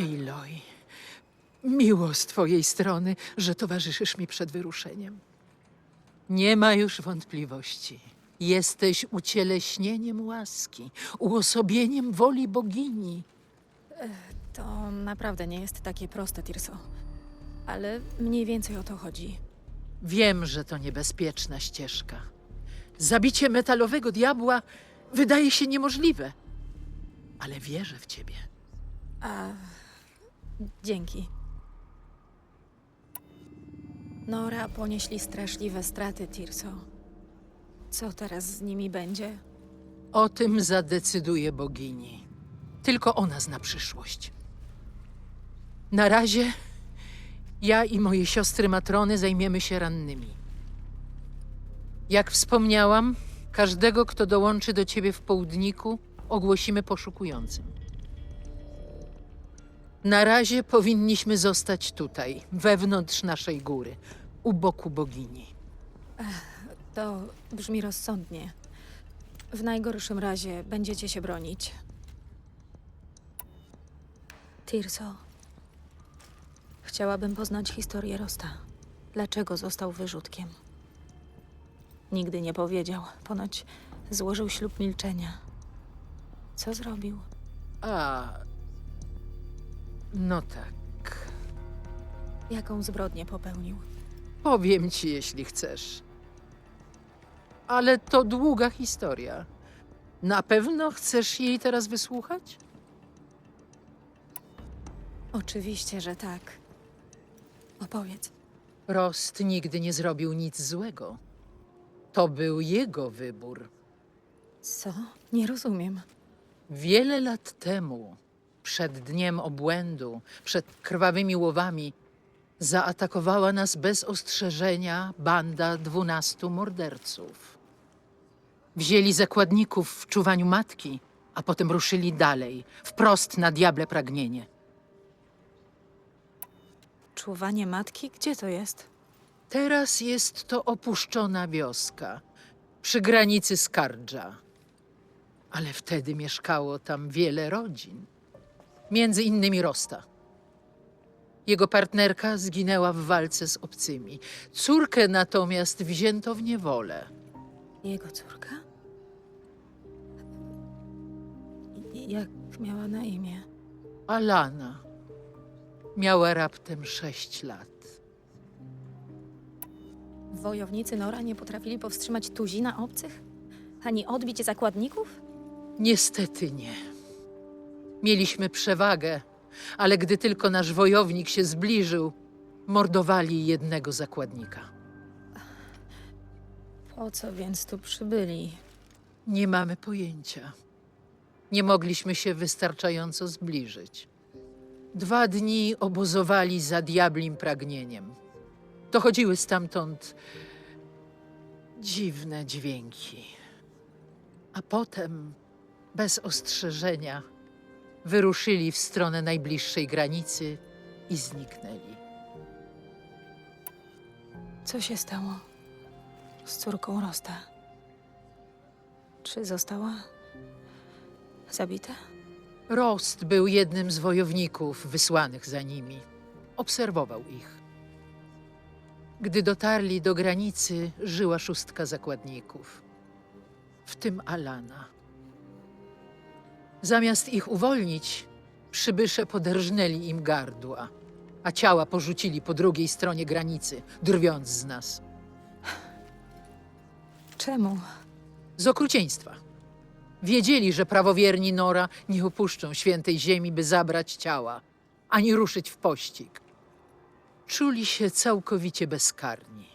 Aloy, miło z twojej strony, że towarzyszysz mi przed wyruszeniem. Nie ma już wątpliwości. Jesteś ucieleśnieniem łaski, uosobieniem woli bogini. To naprawdę nie jest takie proste, Tirso. Ale mniej więcej o to chodzi. Wiem, że to niebezpieczna ścieżka. Zabicie metalowego diabła wydaje się niemożliwe, ale wierzę w ciebie. A. Dzięki. Nora ponieśli straszliwe straty, Tirso. Co teraz z nimi będzie? O tym zadecyduje bogini. Tylko ona zna przyszłość. Na razie ja i moje siostry matrony zajmiemy się rannymi. Jak wspomniałam, każdego, kto dołączy do ciebie w południku, ogłosimy poszukującym. Na razie powinniśmy zostać tutaj, wewnątrz naszej góry, u boku bogini. To brzmi rozsądnie. W najgorszym razie będziecie się bronić. Tirso. Chciałabym poznać historię Rosta. Dlaczego został wyrzutkiem? Nigdy nie powiedział. Ponoć złożył ślub milczenia. Co zrobił? A. No tak. Jaką zbrodnię popełnił? Powiem ci, jeśli chcesz. Ale to długa historia. Na pewno chcesz jej teraz wysłuchać? Oczywiście, że tak. Opowiedz. Rost nigdy nie zrobił nic złego. To był jego wybór. Co? Nie rozumiem. Wiele lat temu, przed dniem obłędu, przed krwawymi łowami, zaatakowała nas bez ostrzeżenia banda dwunastu morderców. Wzięli zakładników w czuwaniu matki, a potem ruszyli dalej, wprost na diable pragnienie. Czuwanie matki? Gdzie to jest? Teraz jest to opuszczona wioska, przy granicy Skardża. Ale wtedy mieszkało tam wiele rodzin, między innymi Rosta. Jego partnerka zginęła w walce z obcymi. Córkę natomiast wzięto w niewolę. Jego córka? Jak miała na imię? Alana miała raptem sześć lat. Wojownicy Nora nie potrafili powstrzymać tuzina obcych? Ani odbić zakładników? Niestety nie. Mieliśmy przewagę, ale gdy tylko nasz wojownik się zbliżył, mordowali jednego zakładnika. Po co więc tu przybyli? Nie mamy pojęcia. Nie mogliśmy się wystarczająco zbliżyć. Dwa dni obozowali za diablim pragnieniem. Dochodziły stamtąd dziwne dźwięki. A potem, bez ostrzeżenia, wyruszyli w stronę najbliższej granicy i zniknęli. Co się stało z córką Rosta? Czy została zabita? Rost był jednym z wojowników wysłanych za nimi. Obserwował ich. Gdy dotarli do granicy, żyła szóstka zakładników, w tym Alana. Zamiast ich uwolnić, przybysze poderżnęli im gardła, a ciała porzucili po drugiej stronie granicy, drwiąc z nas. Czemu? Z okrucieństwa. Wiedzieli, że prawowierni Nora nie opuszczą świętej ziemi, by zabrać ciała, ani ruszyć w pościg. Czuli się całkowicie bezkarni.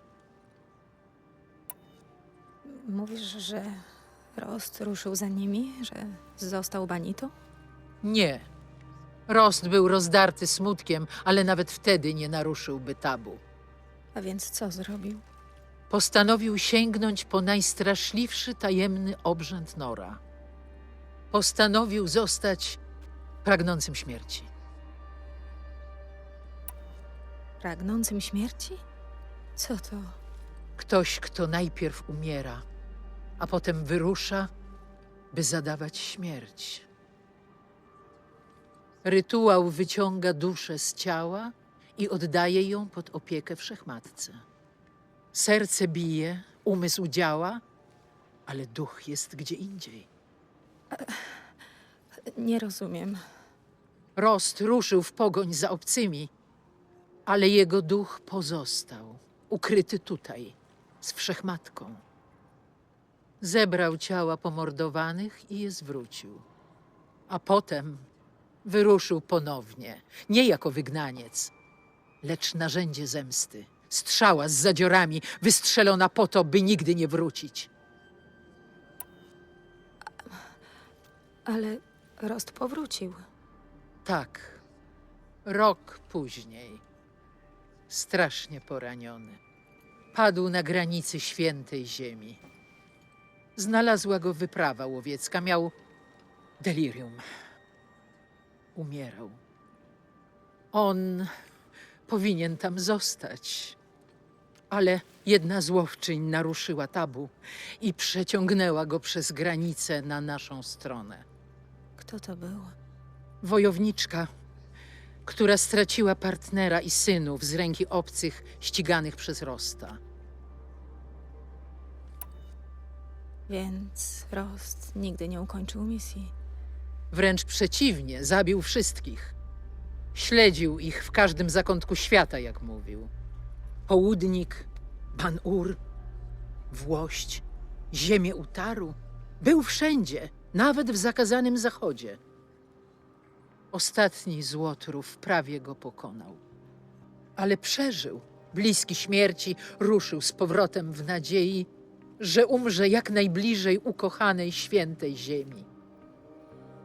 Mówisz, że Rost ruszył za nimi, że został banitą? Nie. Rost był rozdarty smutkiem, ale nawet wtedy nie naruszyłby tabu. A więc co zrobił? Postanowił sięgnąć po najstraszliwszy tajemny obrzęd Nora. Postanowił zostać pragnącym śmierci. Pragnącym śmierci? Co to? Ktoś, kto najpierw umiera, a potem wyrusza, by zadawać śmierć. Rytuał wyciąga duszę z ciała i oddaje ją pod opiekę wszechmatce. Serce bije, umysł działa, ale duch jest gdzie indziej. Nie rozumiem. Rost ruszył w pogoń za obcymi, ale jego duch pozostał, ukryty tutaj, z wszechmatką. Zebrał ciała pomordowanych i je zwrócił. A potem wyruszył ponownie, nie jako wygnaniec, lecz narzędzie zemsty. Strzała z zadziorami, wystrzelona po to, by nigdy nie wrócić. Ale Rost powrócił. Tak, rok później, strasznie poraniony, padł na granicy świętej ziemi. Znalazła go wyprawa łowiecka, miał delirium. Umierał. On powinien tam zostać, ale jedna złowczyń naruszyła tabu i przeciągnęła go przez granicę na naszą stronę Kto to był? wojowniczka, która straciła partnera i synów z ręki obcych ściganych przez Rosta. Więc Rost nigdy nie ukończył misji. Wręcz przeciwnie, zabił wszystkich. Śledził ich w każdym zakątku świata, jak mówił. Południk, Ban Ur, Włość, ziemię Utaru. Był wszędzie, nawet w zakazanym zachodzie. Ostatni złotrów prawie go pokonał. Ale przeżył. Bliski śmierci ruszył z powrotem w nadziei, że umrze jak najbliżej ukochanej świętej ziemi.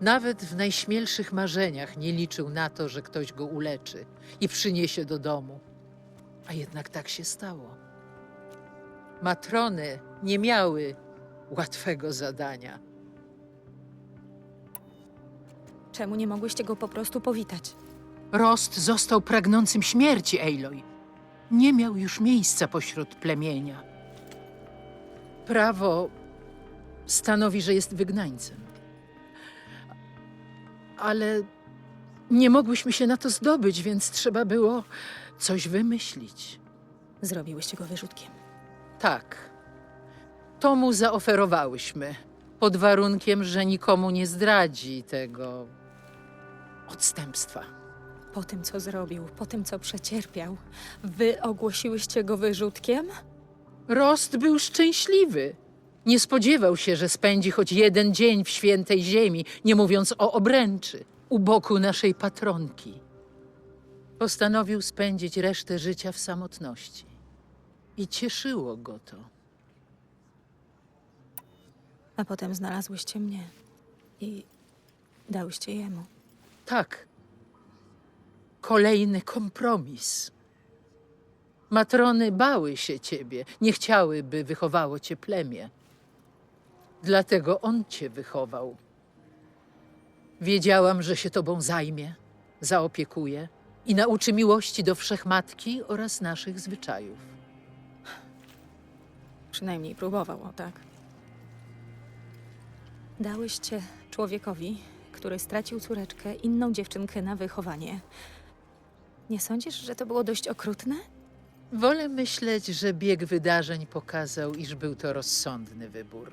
Nawet w najśmielszych marzeniach nie liczył na to, że ktoś go uleczy i przyniesie do domu. A jednak tak się stało. Matrony nie miały łatwego zadania. Czemu nie mogłyście go po prostu powitać? Rost został pragnącym śmierci, Aloy. Nie miał już miejsca pośród plemienia. Prawo stanowi, że jest wygnańcem. Ale nie mogłyśmy się na to zdobyć, więc trzeba było coś wymyślić. Zrobiłyście go wyrzutkiem. Tak. To mu zaoferowałyśmy, pod warunkiem, że nikomu nie zdradzi tego odstępstwa. Po tym, co zrobił, po tym, co przecierpiał, wy ogłosiłyście go wyrzutkiem? Rost był szczęśliwy. Nie spodziewał się, że spędzi choć jeden dzień w świętej ziemi, nie mówiąc o obręczy, u boku naszej patronki. Postanowił spędzić resztę życia w samotności. I cieszyło go to. A potem znalazłyście mnie i dałyście jemu. Tak. Kolejny kompromis. Matrony bały się ciebie, nie chciały, by wychowało cię plemię. Dlatego on cię wychował. Wiedziałam, że się tobą zajmie, zaopiekuje i nauczy miłości do wszechmatki oraz naszych zwyczajów. Przynajmniej próbował, o tak. Dałyście człowiekowi, który stracił córeczkę, inną dziewczynkę na wychowanie. Nie sądzisz, że to było dość okrutne? Wolę myśleć, że bieg wydarzeń pokazał, iż był to rozsądny wybór.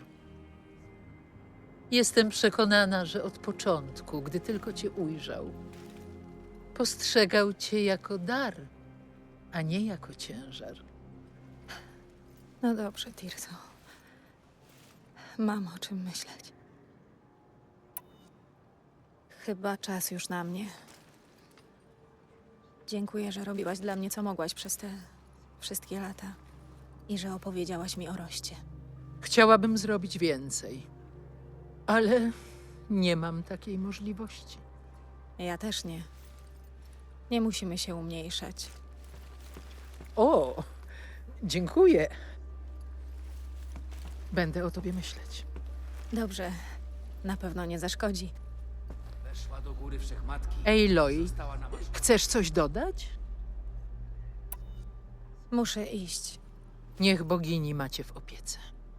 Jestem przekonana, że od początku, gdy tylko cię ujrzał, postrzegał cię jako dar, a nie jako ciężar. No dobrze, Tirso. Mam o czym myśleć. Chyba czas już na mnie. Dziękuję, że robiłaś dla mnie co mogłaś przez te wszystkie lata i że opowiedziałaś mi o roście. Chciałabym zrobić więcej, ale nie mam takiej możliwości. Ja też nie. Nie musimy się umniejszać. O, dziękuję. Będę o tobie myśleć. Dobrze, na pewno nie zaszkodzi. Weszła do góry wszechmatki. Została na chcesz coś dodać? Muszę iść. Niech bogini macie w opiece.